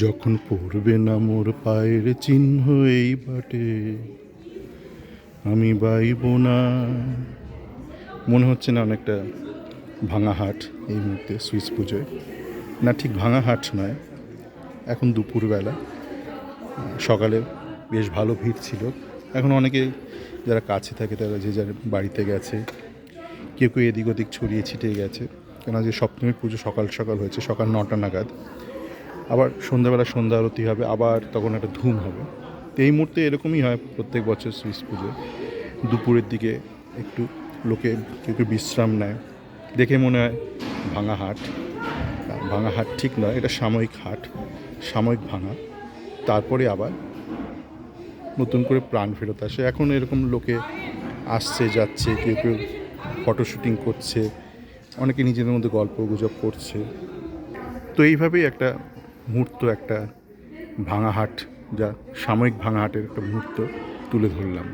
যখন পড়বে না মোর পায়ের চিহ্ন এই বাটে, আমি বাইব না। মনে হচ্ছে না অনেকটা ভাঙা হাট এই মুহূর্তে সুইচ পুজোয়। না, ঠিক ভাঙা হাট নয়, এখন দুপুরবেলা। সকালে বেশ ভালো ভিড় ছিল। এখন অনেকে যারা কাছে থাকে, তারা যে যার বাড়িতে গেছে, কেউ কেউ এদিক ওদিক ছড়িয়ে ছিটিয়ে গেছে। কেন যে সপ্তমী পুজো সকাল সকাল হয়েছে, সকাল নটা নাগাদ। আবার সন্ধ্যাবেলা সন্ধ্যা আরতি হবে, আবার তখন একটা ধুম হবে। তো এই মুহূর্তে এরকমই হয় প্রত্যেক বছর সুইচ পুজো। দুপুরের দিকে একটু লোকে কেউ কেউ বিশ্রাম নেয়। দেখে মনে হয় ভাঙা হাট। ভাঙা হাট ঠিক নয়, এটা সাময়িক হাট, সাময়িক ভাঙা। তারপরে আবার নতুন করে প্রাণ ফেরত আসে। এখন এরকম লোকে আসছে, যাচ্ছে, কেউ কেউ ফটো শুটিং করছে, অনেকে নিজেদের মধ্যে গল্প গুজব করছে। তো এইভাবেই একটা মুহূর্ত একটা ভাঙা হাট যা সাময়িক ভাঙা হাটের একটা মুহূর্ত তুলে ধরলাম।